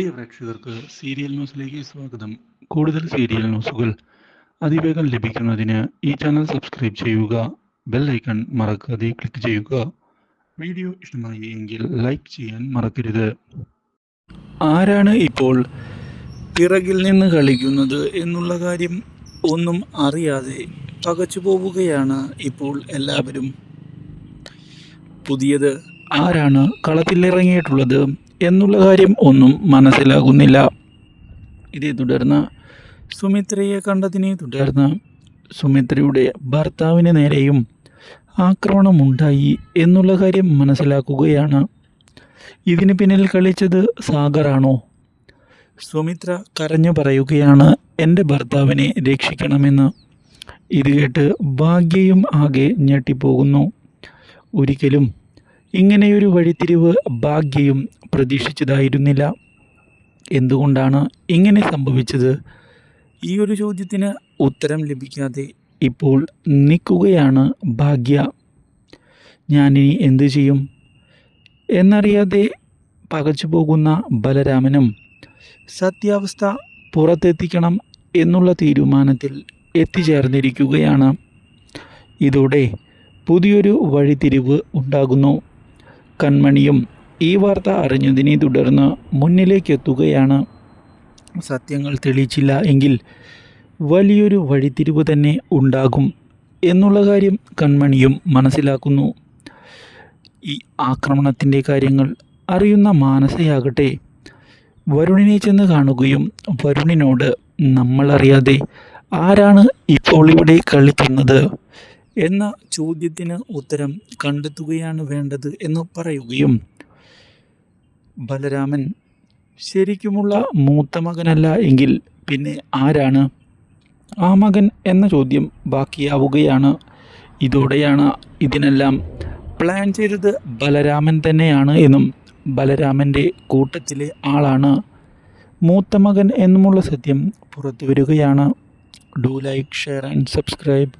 പ്രിയ പ്രേക്ഷകർക്ക് സീരിയൽ ന്യൂസിലേക്ക് സ്വാഗതം. കൂടുതൽ സീരിയൽ ന്യൂസുകൾ അതിവേഗം ലഭിക്കുന്നതിന് ഈ ചാനൽ സബ്സ്ക്രൈബ് ചെയ്യുക ബെൽ ഐക്കൺ മറക്കാതെ ക്ലിക്ക് ചെയ്യുക. വീഡിയോ ഇഷ്ടമായി എങ്കിൽ ലൈക്ക് ചെയ്യാൻ മറക്കരുത്. ആരാണ് ഇപ്പോൾ പിറകിൽ നിന്ന് കളിക്കുന്നത് എന്നുള്ള കാര്യം ഒന്നും അറിയാതെ പകച്ചു പോവുകയാണ് ഇപ്പോൾ എല്ലാവരും. പുതിയത് ആരാണ് കളത്തിലിറങ്ങിയിട്ടുള്ളത്? എന്നുള്ള കാര്യം ഒന്നും മനസ്സിലാകുന്നില്ല. ഇതേ തുടർന്ന് സുമിത്രയെ കണ്ടതിനെ തുടർന്ന് സുമിത്രയുടെ ഭർത്താവിന് നേരെയും ആക്രമണമുണ്ടായി എന്നുള്ള കാര്യം മനസ്സിലാക്കുകയാണ്. ഇതിന് പിന്നിൽ കളിച്ചത് സാഗറാണോ സുമിത്ര കരഞ്ഞു പറയുകയാണ് എന്റെ ഭർത്താവിനെ രക്ഷിക്കണമെന്ന്. ഇത് കേട്ട് ഭാഗ്യയും ആകെ ഞെട്ടിപ്പോകുന്നു. ഒരിക്കലും ഇങ്ങനെയൊരു വഴിത്തിരിവ് ഭാഗ്യയും പ്രതീക്ഷിച്ചതായിരുന്നില്ല. എന്തുകൊണ്ടാണ് ഇങ്ങനെ സംഭവിച്ചത്? ഈ ഒരു ചോദ്യത്തിന് ഉത്തരം ലഭിക്കാതെ ഇപ്പോൾ നിൽക്കുകയാണ് ഭാഗ്യ. ഞാനിനി എന്തു ചെയ്യും? എന്നറിയാതെ പകച്ചു പോകുന്ന ബലരാമനും സത്യാവസ്ഥ പുറത്തെത്തിക്കണം എന്നുള്ള തീരുമാനത്തിൽ എത്തിച്ചേർന്നിരിക്കുകയാണ്. ഇതോടെ പുതിയൊരു വഴിത്തിരിവ് ഉണ്ടാകുന്നു. കൺമണിയും ഈ വാർത്ത അറിഞ്ഞതിനെ തുടർന്ന് മുന്നിലേക്ക് എത്തുകയാണ് സത്യങ്ങൾ തെളിയിച്ചില്ല എങ്കിൽ വലിയൊരു വഴിത്തിരിവ് തന്നെ ഉണ്ടാകും എന്നുള്ള കാര്യം കൺമണിയും മനസ്സിലാക്കുന്നു. ഈ ആക്രമണത്തിന്റെ കാര്യങ്ങൾ അറിയുന്ന മാനസയാകട്ടെ വരുണിനെ ചെന്ന് കാണുകയും വരുണിനോട് നമ്മളറിയാതെ ആരാണ് ഇപ്പോൾ ഇവിടെ കളിക്കുന്നത്? എന്ന ചോദ്യത്തിന് ഉത്തരം കണ്ടെത്തുകയാണ് വേണ്ടത് എന്ന് പറയുകയും ബലരാമൻ ശരിക്കുമുള്ള മൂത്ത മകനല്ല എങ്കിൽ പിന്നെ ആരാണ്? ആ മകൻ എന്ന ചോദ്യം ബാക്കിയാവുകയാണ്. ഇതോടെയാണ് ഇതിനെല്ലാം പ്ലാൻ ചെയ്തത് ബലരാമൻ തന്നെയാണ് എന്നും ബലരാമന്റെ കൂട്ടത്തിലെ ആളാണ്. മൂത്ത മകൻ എന്നുമുള്ള സത്യം പുറത്തു വരികയാണ് do like share and subscribe